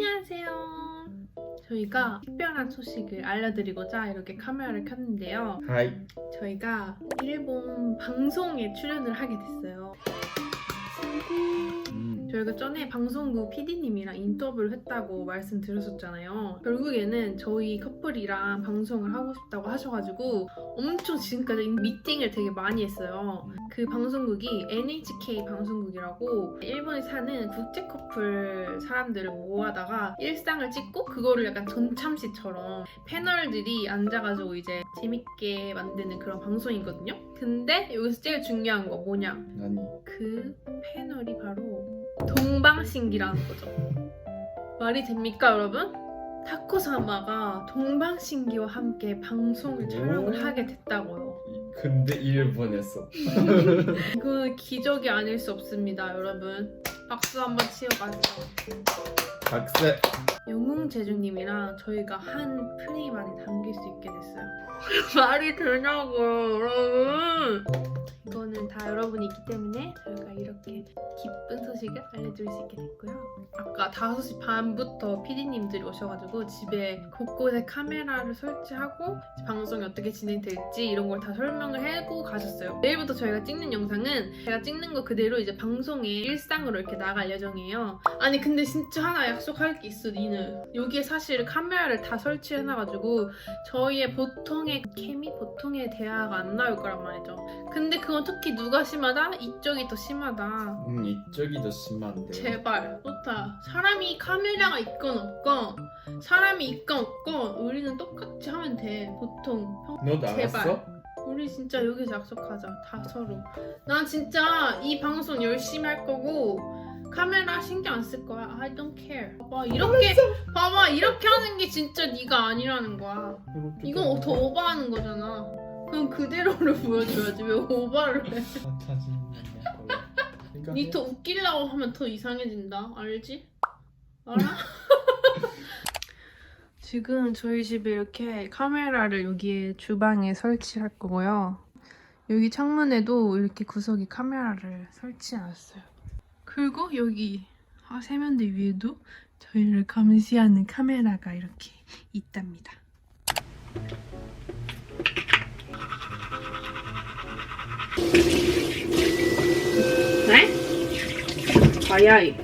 안녕하세요. 저희가 특별한 소식을 알려드리고자 이렇게 카메라를 켰는데요. はい。 저희가 일본 방송에 출연을 하게 됐어요. 저희가 그 전에 방송국 PD님이랑 인터뷰를 했다고 말씀드렸었잖아요. 결국에는 저희 커플이랑 방송을 하고 싶다고 하셔가지고 엄청 지금까지 미팅을 되게 많이 했어요. 그 방송국이 NHK 방송국이라고 일본에 사는 국제 커플 사람들을 모아다가 일상을 찍고 그거를 약간 전참시처럼 패널들이 앉아가지고 이제 재밌게 만드는 그런 방송이거든요. 근데 여기서 제일 중요한 거 뭐냐? 아니. 그 패널이 바로 동방신기라는 거죠. 말이 됩니까, 여러분? 타코사마가 동방신기와 함께 방송을 촬영을 하게 됐다고요. 근데 일본에서. 이거 기적이 아닐 수 없습니다, 여러분. 박수 한번 치워가지고. 박세. 영웅 제주님이랑 저희가 한 프레임 안에 담길 수 있게 됐어요. 말이 되냐고요, 여러분. 이거는 다 여러분이 있기 때문에 저희가 이렇게 기쁜 소식을 알려드릴 수 있게 됐고요. 아까 5시 반부터 PD님들이 오셔가지고 집에 곳곳에 카메라를 설치하고 방송이 어떻게 진행될지 이런 걸 다 설명을 해고 가셨어요. 내일부터 저희가 찍는 영상은 제가 찍는 거 그대로 이제 방송의 일상으로 이렇게 나갈 예정이에요. 아니 근데 진짜 하나 약속할 게 있어 니는. 여기에 사실 카메라를 다 설치해놔가지고 저희의 보통의 케미, 보통의 대화가 안 나올 거란 말이죠. 근데 그건 특히 누가 심하다? 이쪽이 더 심하다. 음, 이쪽이 더 심한데. 제발 좋다 사람이 카메라가 있건 없건 사람이 있건 없건 우리는 똑같이 하면 돼 보통 평... 너 나갔어? 우리 진짜 여기서 약속하자 다 서로 난 진짜 이 방송 열심히 할 거고 카메라 신경 안 쓸 거야 I don't care 봐봐 이렇게 봐봐 이렇게 하는 게 진짜 네가 아니라는 거야 이건 더 오버하는 거잖아 그럼 그대로를 보여줘야지 왜 오버를 해 아, 짜증나. 니더 웃기려고 하면 더 이상해진다. 알지? 알아? 지금 저희 집에 이렇게 카메라를 여기에 주방에 설치할 거고요. 여기 창문에도 이렇게 구석에 카메라를 설치해놨어요. 그리고 여기 아, 세면대 위에도 저희를 감시하는 카메라가 이렇게 있답니다. 네? 과야이.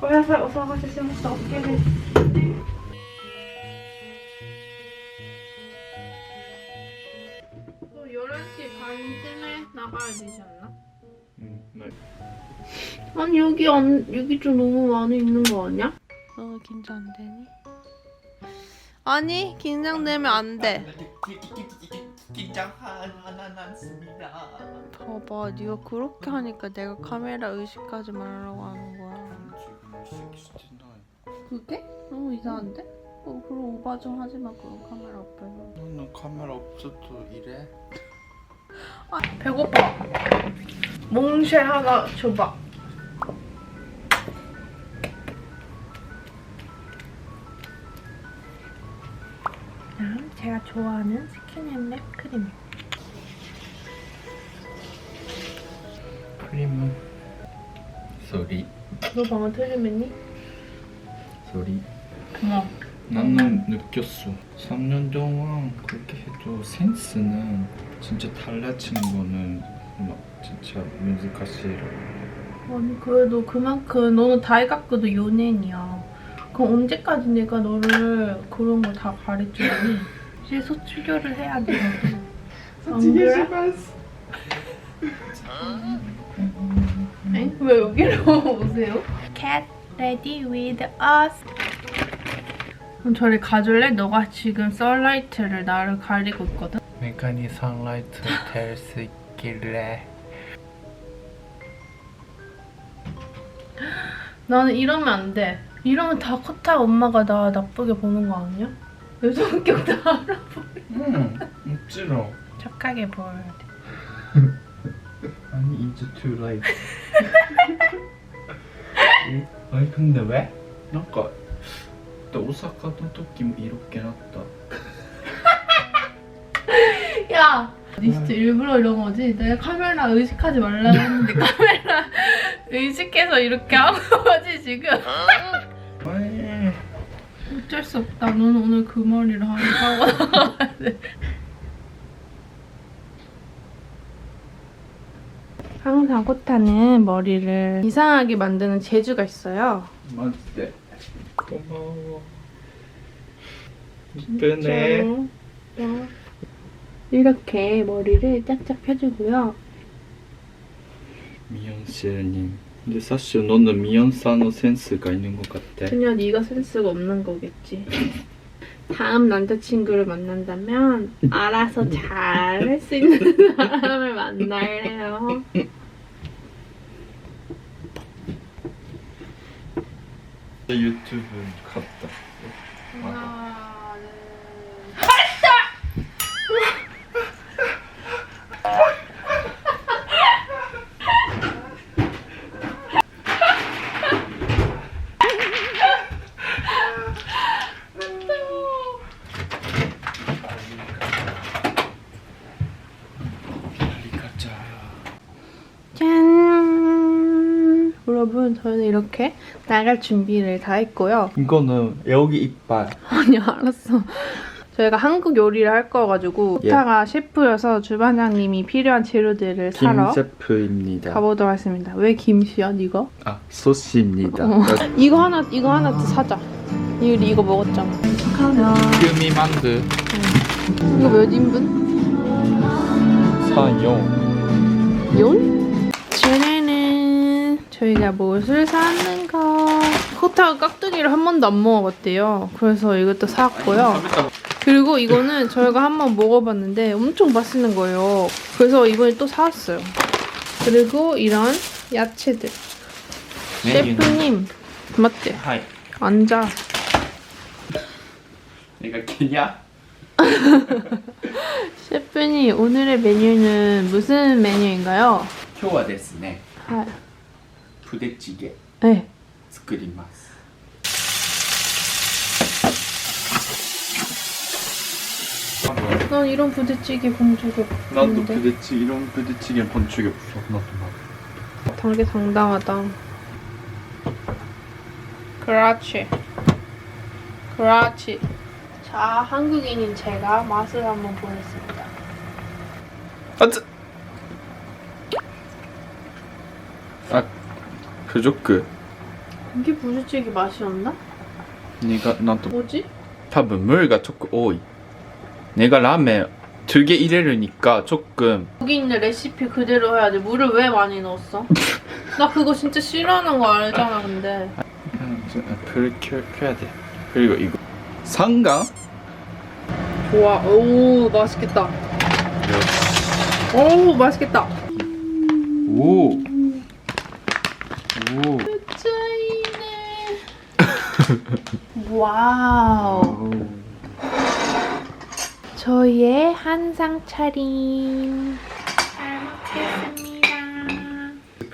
고야사 오사가시 어떻게 됐지? 나가야 되지 않나? 응, 네. 아니 여기 안 여기 좀 너무 많이 있는 거 아니야? 너 긴장 안 되니? 아니 긴장되면 안 돼. 긴장 하나났습니다. 봐봐, 네가 그렇게 하니까 내가 카메라 의식하지 말라고 하는 거야. 그게? 너무 이상한데? 어, 그럼 오바 좀 하지 마, 그럼 카메라 앞에서. 너는 카메라 없어도 이래? 아, 배고파. 몽쉘 하나 줘봐. 다음 제가 좋아하는 스킨앤랩 크림. 크림은 소리 너 방금 틀리면니? 소리 고마워. 나는 느꼈어 3년 동안 그렇게 해도 센스는 진짜 달라진 거는 막 진짜 뮤지컬시로 아니 그래도 그만큼 너는 다이각그도 연예인이야. 그럼 언제까지 내가 너를 그런 거다 가르쳐주니? 이제 소출교를 해야 되거든. 안 그래? 엥? 왜 여기로 오세요? Cat ready with us. 그럼 저리 가줄래? 너가 지금 썬라이트를 나를 가리고 있거든. 메가니 선라이트를 댈 수 있길래 나는 이러면 안 돼. 이러면 다 코타 엄마가 나 나쁘게 보는 거 아니야? 내 성격 다 알아. 응 억지로 착하게 보여야 돼. 아니 이제 too late 아니 근데 왜? 뭔가 또 오사카の時も 이렇게 야, 니 진짜 일부러 이런 거지? 내가 카메라 의식하지 말라고 했는데 카메라 의식해서 이렇게 한 거지 지금? 어쩔 수 없다. 너는 오늘 그 머리를 하고 나가야 돼. 항상 코타는 머리를 이상하게 만드는 재주가 있어요. 맞지? 고마워. 이쁘네. 어. 이렇게 머리를 짝짝 펴주고요. 미연 씨님. 근데 사실 너는 미연 사의 센스가 있는 것 같아. 그냥 네가 센스가 없는 거겠지. 다음 남자친구를 만난다면 알아서 잘 할 수 있는 사람을 만날래요. 유튜브 갔다. 하나, 둘, 빨리 가자. 짠! 여러분, 저희는 이렇게 나갈 준비를 다 했고요. 이거는 여기 이빨. 아니, 알았어. 저희가 한국 요리를 할 거가지고 예. 타가 셰프여서 주방장님이 필요한 재료들을 사러 김 셰프입니다. 가보도록 하겠습니다. 왜 김씨야, 이거? 아 소스입니다. 어. 이거 하나, 이거 하나 더 사자. 이 이거 먹었잖아. 규미 만두 이거 몇 인분? 사용. 용? 짜라는 저희가 무엇을 샀는가? 코타가 깍두기를 한 번도 안 먹어봤대요. 그래서 이것도 사왔고요. 그리고 이거는 저희가 한 번 먹어봤는데 엄청 맛있는 거예요. 그래서 이번에 또 사왔어요. 그리고 이런 야채들. 셰프님, 맞지? 하이. 앉아. 내가 기냐? 셰프님, 오늘의 메뉴는 무슨 메뉴인가요? 今日はですね、 아, プデチゲ 네. 作ります。 난 이런 부대찌개 본 적이 나도 없는데. 부대찌 이런 부대찌개 본 적이 없어. 나도 나. 되게 당당하다. 그렇지. 그렇지. 자, 한국인인 제가 맛을 한번 보겠습니다. 아뜨. 아, 부족그. 이게 부대찌개 맛이었나? 네가 나도 뭐지? 多分 물가 조금 多い. 내가 라면 들게 이래르니까 조금 여기 있는 레시피 그대로 해야 돼. 물을 왜 많이 넣었어? 나 그거 진짜 싫어하는 거 알잖아, 근데. 불 켜, 켜야 돼. 그리고 이거 상강? 좋아. 오, 맛있겠다. 오, 맛있겠다. 오. 오. 와우. 저희의 한상 차림. 잘 먹겠습니다.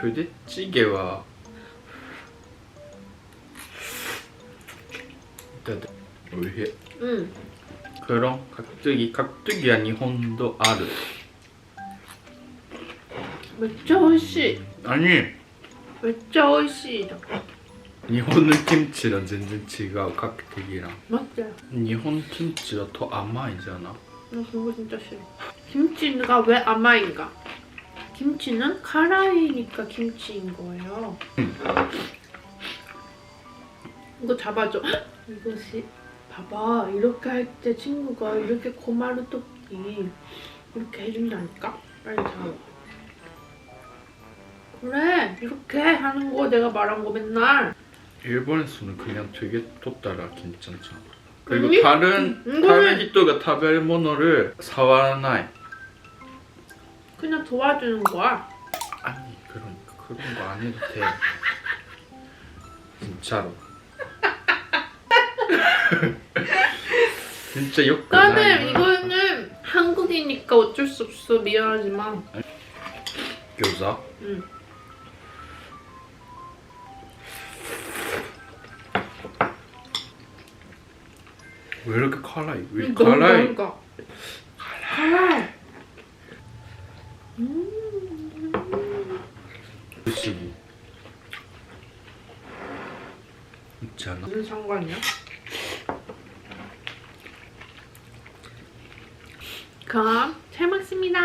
부대찌개와 일단 오해. 응. 그런 각뜨기 각뜨기야 일본도 ある 맥주 오이시. 아니 오이 시. 일본의 김치랑 全然違う 각뜨기랑 맞지? 일본 김치가 더 甘いじゃな 나 그거 진짜 싫어. 김치가 왜 아마인가? 김치는 카라이니까 김치인 거예요. 이거 잡아줘. 헉! 이것이 봐봐 이렇게 할 때 친구가 이렇게 고마루 토끼 이렇게 해준다니까. 빨리 잡아. 그래 이렇게 하는 거 내가 말한 거 맨날. 일본에서는 그냥 되게 덥다라 괜찮죠. 그리고 음? 다른 음, 타메히토가 타벨모노를 사와나이 그냥 도와주는 거야. 아니 그런 그런 거 안 해도 돼. 진짜로. 진짜 욕구나. 나는 이거는 한국이니까 어쩔 수 없어 미안하지만. 교자. 응. 왜 이렇게 칼라? 왜 너무 칼라? 그러니까. 칼라. 그치 음. 있지 않아? 무슨 상관이야? 그럼 잘 먹습니다.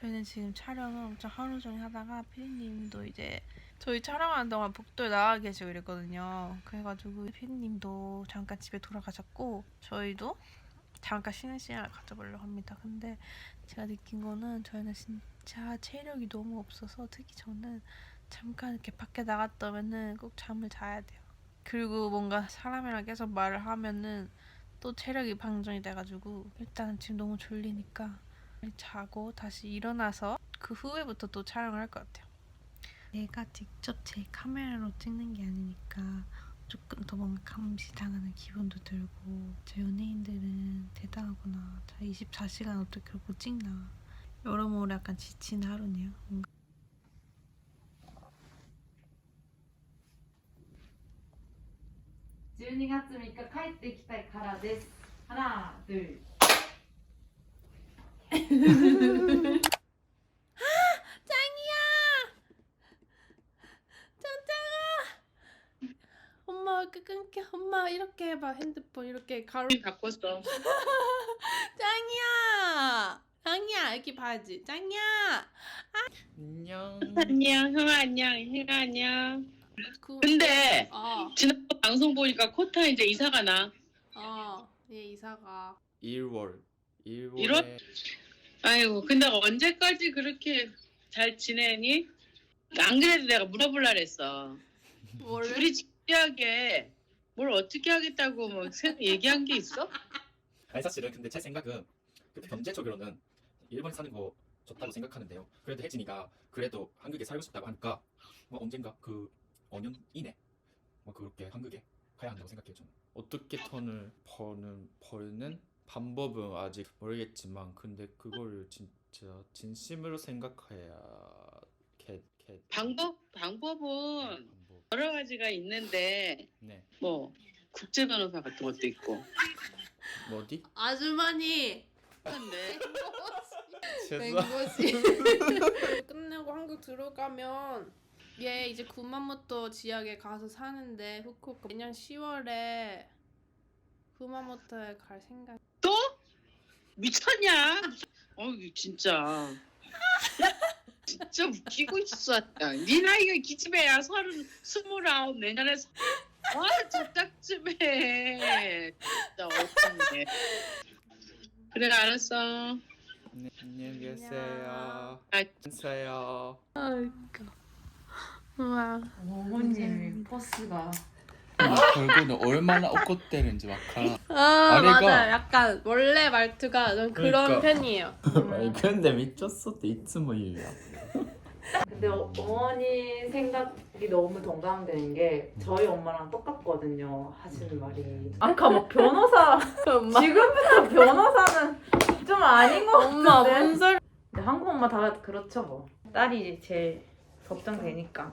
저희는 지금 촬영을 엄청 하루 종일 하다가 피디님도 이제 저희 촬영하는 동안 복도에 나가 계시고 이랬거든요. 그래가지고 피디님도 잠깐 집에 돌아가셨고 저희도 잠깐 쉬는 시간을 가져보려고 합니다. 근데 제가 느낀 거는 저희는 진짜 체력이 너무 없어서 특히 저는 잠깐 이렇게 밖에 나갔다면은 꼭 잠을 자야 돼요. 그리고 뭔가 사람이랑 계속 말을 하면은 또 체력이 방전이 돼가지고 일단 지금 너무 졸리니까 자고 다시 일어나서 그 후에부터 또 촬영을 할 것 같아요. 내가 직접 제 카메라로 찍는 게 아니니까 조금 더 뭔가 감시당하는 기분도 들고 저 연예인들은 대단하구나. 자 24시간 어떻게 그러고 찍나. 여러모로 약간 지친 하루네요. 뭔가 12月3日帰ってきたいからです。花、ドゥ。 이렇게 해봐 핸드폰 이렇게 가로 바꿨어. 짱이야 짱이야 여기 봐야지 짱이야 안녕 안녕, 형아 안녕, 희가 안녕. 그, 근데 어, 지난 방송 보니까 코타 이제 이사가 나. 어, 얘 이사가 1월 1월에 일월? 아이고, 근데 언제까지 그렇게 잘 지내니? 안 그래도 내가 물어볼라 그랬어. 뭐를? 둘이 진지하게 뭘 어떻게 하겠다고 뭐 생- 얘기한 게 있어? 아니 사실은 근데 제 생각은 그렇게 경제적으로는 일본에 사는 거 좋다고 생각하는데요. 그래도 혜진이가 그래도 한국에 살고 싶다고 하니까 뭐 언젠가 그 5년 이내 뭐 그렇게 한국에 가야 한다고 생각해요 저는. 어떻게 돈을 버는 벌는 방법은 아직 모르겠지만 근데 그거를 진짜 진심으로 생각해야 개, 개 방법 방법은 방법. 여러 가지가 있는데 네 뭐 국제 변호사 같은 것도 있고. 뭐디? 아주머니 근데 된 죄송 거지 끝내고 한국 들어가면 얘 이제 구마모토 지역에 가서 사는데 후쿠오카 내년 10월에 구마모토에 갈 생각 또 미쳤냐? 어 진짜 진짜 웃기고 있어. 야, 네 나이가 기집애야 서른 스물아홉 내년에 서- 아 저딱쯤에 진짜 어떡해. 그래 알았어. 네, 안녕히 계세요 아. 안녕하세요 아 웃겨 우와 어머님 포스가. 결국은 얼마나 억것대는지 막아. 아 아래가- 맞아. 약간 원래 말투가 좀 그런 그러니까. 편이에요. 아니 음. 근데 미쳤어 이쯤 이야 근데 어머니 생각이 너무 동감되는 게 저희 엄마랑 똑같거든요 하시는 말이 아까 뭐 변호사 엄마 지금부터 변호사는 좀 아닌 것 엄마 같은데 뭔 소리? 한국 엄마 다 그렇죠 뭐 딸이 제일 걱정되니까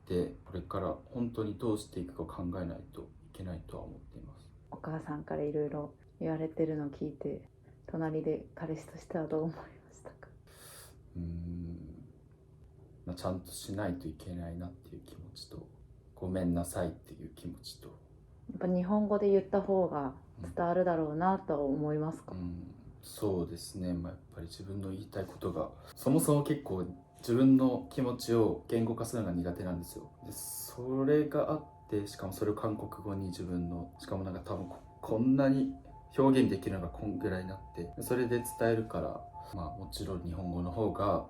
てこれから本当にどうしていくか考えないといけないとは思っています。お母さんからいろいろ言われてるのを聞いて隣で彼氏としてはどう思いましたか？うーん、まあ、ちゃんとしないといけないなっていう気持ちとごめんなさいっていう気持ちと、やっぱ日本語で言った方が伝わるだろうなと思いますか、うん、そうですね、まあ、やっぱり自分の言いたいことがそもそも結構自分の気持ちを言語化するのが苦手なんですよ。でそれがあってしかもそれを韓国語に自分のしかもなんか多分ここんなに表現できるのがこんぐらいになってそれで伝えるからまあもちろん日本語の方が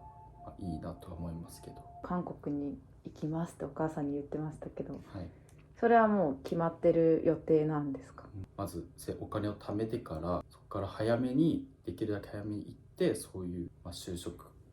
まあいいなとは思いますけど。韓国に行きますってお母さんに言ってましたけどはい。それはもう決まってる予定なんですか？まずせお金を貯めてからそこから早めにできるだけ早めに行ってそういう、まあ、就職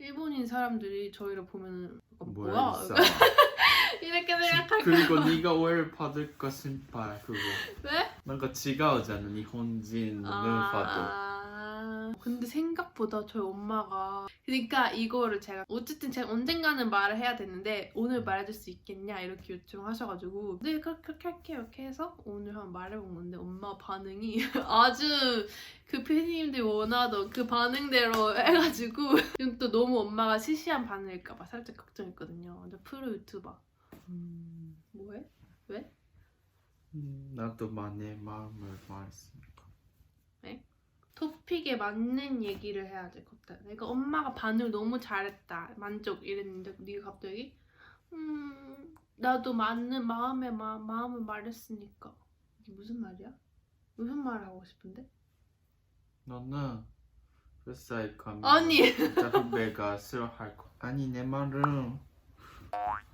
일본인 사람들이 저희를 보면 뭐야? 있어? 이렇게 생각할 거 그리고 네가 오해를 받을까 싶어 그거. 왜? 뭔가 지가 오잖아 일본인 아... 문화도. 근데 생각보다 저희 엄마가 그러니까 이거를 제가 어쨌든 제가 언젠가는 말을 해야 되는데 오늘 말해줄 수 있겠냐 이렇게 요청하셔가지고 네 그렇게, 그렇게 할게요. 이렇게 해서 오늘 한번 말해본 건데 엄마 반응이 아주 그 피디님들이 원하던 그 반응대로 해가지고 지금 또 너무 엄마가 시시한 반응일까봐 살짝 걱정했거든요. 완전 프로 유튜버. 음, 뭐해? 음, 나도 만의 마음을 말했으니까 토픽에 맞는 얘기를 해야 될것 같아. 내가 엄마가 반응 너무 잘했다. 만족 이랬는데 네가 갑자기 음 나도 맞는 마음에 마, 마음을 말했으니까 이게 무슨 말이야? 무슨 말을 하고 싶은데? 너는 가면 아니. 진짜 후배가 싫어할 거 아니 내 말은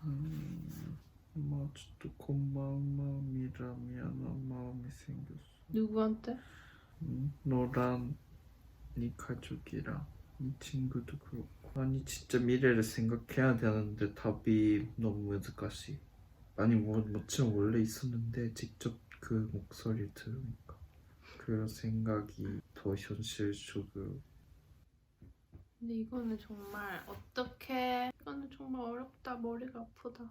음, 뭐좀 고마운 마음이라 미안한 마음이 생겼어 누구한테? 음, 너랑 네 가족이랑 네 친구도 그렇고 아니 진짜 미래를 생각해야 되는데 답이 너무 늦까시 아니 뭐 뭐처럼 원래 있었는데 직접 그 목소리를 들으니까 그런 생각이 더 현실적으로 근데 이거는 정말 어떻게 이거는 정말 어렵다. 머리가 아프다.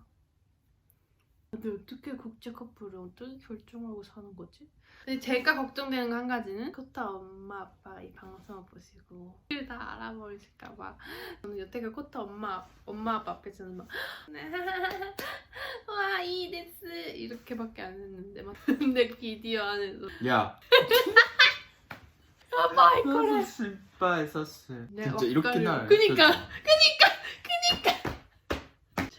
근데 어떻게 국제 커플을 어떻게 결정하고 사는 거지? 근데 제가 걱정되는 거 한 가지는 코타 엄마 아빠 이 방송을 보시고 둘다 알아버리실까 봐. 저는 여태까지 코타 엄마 엄마 아빠 앞에서는 막 와, 이 데스 이렇게밖에 안 했는데 막 근데 비디오 안에서. 야. 아빠 실패 사실 네, 진짜 이렇게 엇갈려. 날 그니까.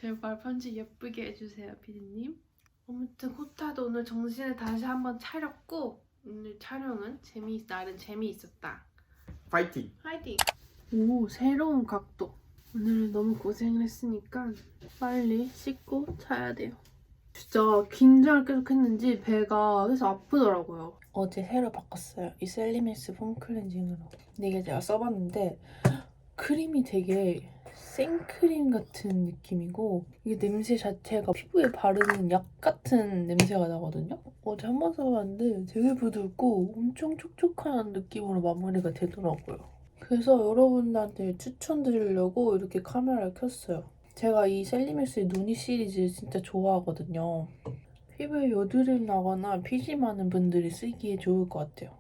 제발 편지 예쁘게 해주세요, 피디님. 아무튼 코타도 오늘 정신을 다시 한번 차렸고 오늘 촬영은 재미 나름 재미있었다. 파이팅 화이팅! 오 새로운 각도. 오늘 너무 고생을 했으니까 빨리 씻고 자야 돼요. 진짜 긴장을 계속 했는지 배가 계속 아프더라고요. 어제 새로 바꿨어요. 이 셀리미스 폼 클렌징으로. 근데 이게 제가 써봤는데 크림이 되게 생크림 같은 느낌이고 이게 냄새 자체가 피부에 바르는 약 같은 냄새가 나거든요. 어제 한 번 써봤는데 되게 부드럽고 엄청 촉촉한 느낌으로 마무리가 되더라고요. 그래서 여러분들한테 추천드리려고 이렇게 카메라를 켰어요. 제가 이 셀리미스의 누니 시리즈 진짜 좋아하거든요. 피부에 여드름 나거나 피지 많은 분들이 쓰기에 좋을 것 같아요.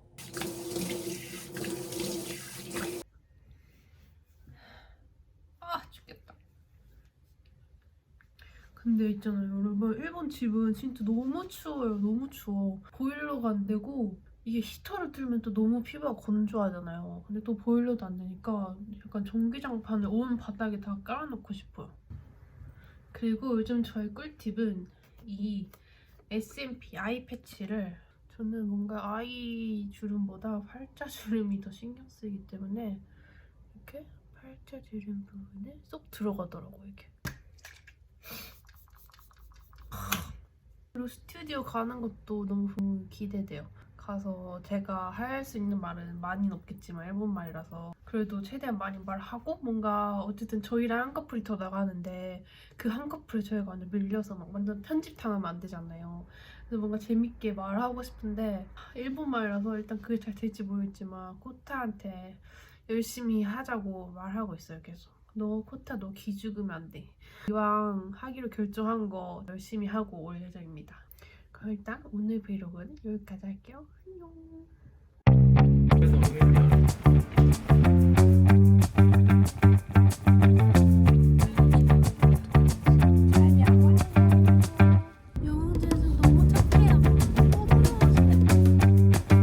아 죽겠다. 근데 있잖아요. 여러분 일본 집은 진짜 너무 추워요. 너무 추워. 보일러가 안 되고 이게 히터를 틀면 또 너무 피부가 건조하잖아요. 근데 또 보일러도 안 되니까 약간 전기장판을 온 바닥에 다 깔아놓고 싶어요. 그리고 요즘 저의 꿀팁은 이 S&P 아이 패치를 저는 뭔가 아이 주름보다 팔자 주름이 더 신경 쓰이기 때문에 이렇게 팔자 주름 부분에 쏙 들어가더라고 이게. 그리고 스튜디오 가는 것도 너무 기대돼요. 가서 제가 할 수 있는 말은 많이는 없겠지만 일본 말이라서 그래도 최대한 많이 말하고 뭔가 어쨌든 저희랑 한꺼풀이 더 나가는데 그 한꺼풀에 저희가 완전 밀려서 막 완전 편집 당하면 안 되잖아요. 그래서 뭔가 재밌게 말하고 싶은데 일본 말이라서 일단 그게 잘 될지 모르겠지만 코타한테 열심히 하자고 말하고 있어요 계속 너 코타 너 기죽으면 안 돼. 이왕 하기로 결정한 거 열심히 하고 올 예정입니다. 그럼 일단 오늘 브이로그는 여기까지 할게요. 안녕. 그래서 오늘요.